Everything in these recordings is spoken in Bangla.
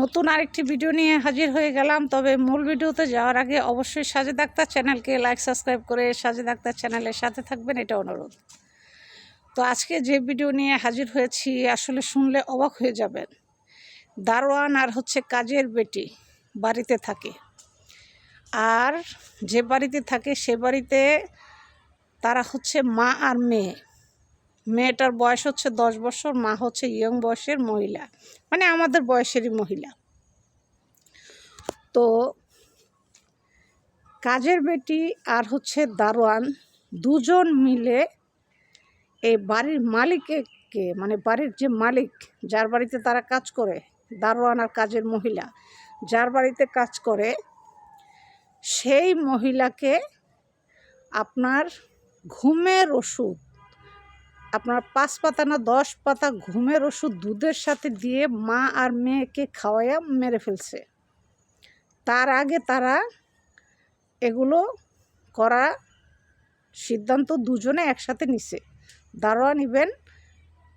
নতুন আরেকটি ভিডিও নিয়ে হাজির হয়ে গেলাম। তবে মূল ভিডিওতে যাওয়ার আগে অবশ্যই সাজেদ আক্তার চ্যানেলকে লাইক সাবস্ক্রাইব করে সাজেদ আক্তার চ্যানেলের সাথে থাকবেন, এটা অনুরোধ। তো আজকে যে ভিডিও নিয়ে হাজির হয়েছি, আসলে শুনলে অবাক হয়ে যাবেন। দারোয়ান আর হচ্ছে কাজের বেটি বাড়িতে থাকে। আর যে বাড়িতে থাকে, সে বাড়িতে তারা হচ্ছে মা আর মেয়ে। মেয়েটার বয়স হচ্ছে দশ বছর, মা হচ্ছে ইয়ং বয়সের মহিলা। মানে আমাদের বয়সেরই মহিলা। তো কাজের বেটি আর হচ্ছে দারোয়ান দুজন মিলে এই বাড়ির মালিককে মানে বাড়ির যে মালিক যার বাড়িতে তারা কাজ করে, দারোয়ান আর কাজের মহিলা, যার বাড়িতে কাজ করে, সেই মহিলাকে আপনার ঘুমের ওষুধ আপনার পাঁচ পাতা না দশ পাতা ঘুমের ওষুধ দুধের সাথে দিয়ে মা আর মেয়েকে খাওয়াইয়া মেরে ফেলছে। তার আগে তারা এগুলো করা সিদ্ধান্ত দুজনে একসাথে নিছে। দারোয়ান ইভেন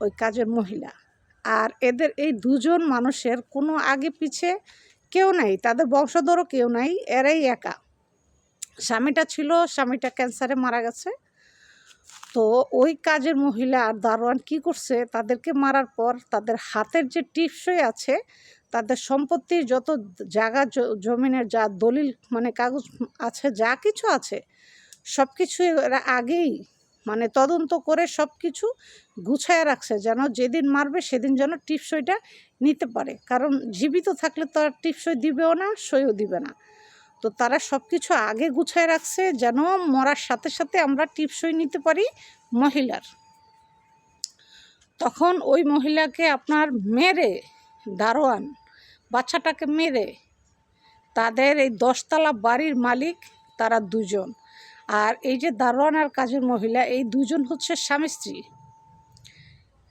ওই কাজের মহিলা। আর এদের এই দুজন মানুষের কোনো আগে পিছে কেউ নাই, তাদের বংশধরও কেউ নাই, এরাই একা। স্বামীটা ছিল, স্বামীটা ক্যান্সারে মারা গেছে। তো ওই কাজের মহিলা আর দারোয়ান কি করছে? তাদেরকে মারার পর তাদের হাতের যে টিপসই আছে, তাদের সম্পত্তির যত জায়গা জমিনের যা দলিল মানে কাগজ আছে, যা কিছু আছে সব কিছু এরা আগেই মানে তদন্ত করে সব কিছু গুছায় রাখছে যেন যেদিন মারবে সেদিন যেন টিপসইটা নিতে পারে। কারণ জীবিত থাকলে তো আর টিপসই দিবেও না, সইও দিবে না। তো তারা সব কিছু আগে গুছায় রাখছে যেন মরার সাথে সাথে আমরা টিপসই নিতে পারি মহিলার। তখন ওই মহিলাকে আপনার মেরে, দারোয়ান, বাচ্চাটাকে মেরে, তাদের এই দশতলা বাড়ির মালিক তারা দুজন। আর এই যে দারোয়ান আর কাজের মহিলা, এই দুজন হচ্ছে স্বামী স্ত্রী।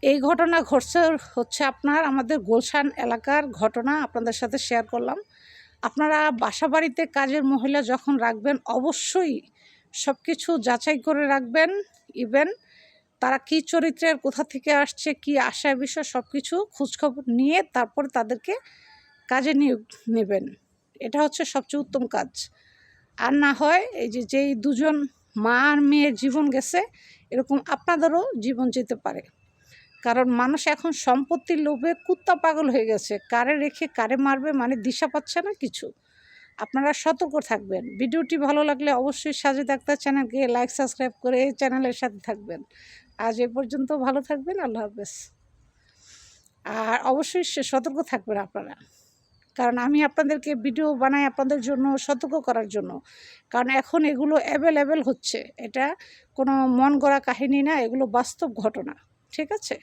এই ঘটনা ঘটছে হচ্ছে আপনার আমাদের গোলশান এলাকার ঘটনা আপনাদের সাথে শেয়ার করলাম। আপনারা বাসা বাড়িতে কাজের মহিলা যখন রাখবেন, অবশ্যই সব কিছু যাচাই করে রাখবেন। ইভেন তারা কী চরিত্রের, কোথা থেকে আসছে, কি আশায় বিষয় সব কিছু খোঁজখবর নিয়ে তারপর তাদেরকে কাজে নিয়োগ নেবেন। এটা হচ্ছে সবচেয়ে উত্তম কাজ। আর না হয় এই যে, যেই দুজন মা আর মেয়ের জীবন গেছে, এরকম আপনাদেরও জীবন যেতে পারে। কারণ মানুষ এখন সম্পত্তির লোভে কুত্তা পাগল হয়ে গেছে। কারে রেখে কারে মারবে মানে দিশা পাচ্ছে না কিছু। আপনারা সতর্ক থাকবেন। ভিডিওটি ভালো লাগলে অবশ্যই সাজেদ আক্তার চ্যানেলকে লাইক সাবস্ক্রাইব করে চ্যানেলের সাথে থাকবেন। আজ এ পর্যন্ত ভালো থাকবেন। আল্লাহ হাফেজ। আর অবশ্যই সতর্ক থাকবেন আপনারা। কারণ আমি আপনাদেরকে ভিডিও বানাই আপনাদের জন্য, সতর্ক করার জন্য। কারণ এখন এগুলো অ্যাভেলেবেল হচ্ছে। এটা কোনো মন গড়া কাহিনী না, এগুলো বাস্তব ঘটনা। ঠিক আছে?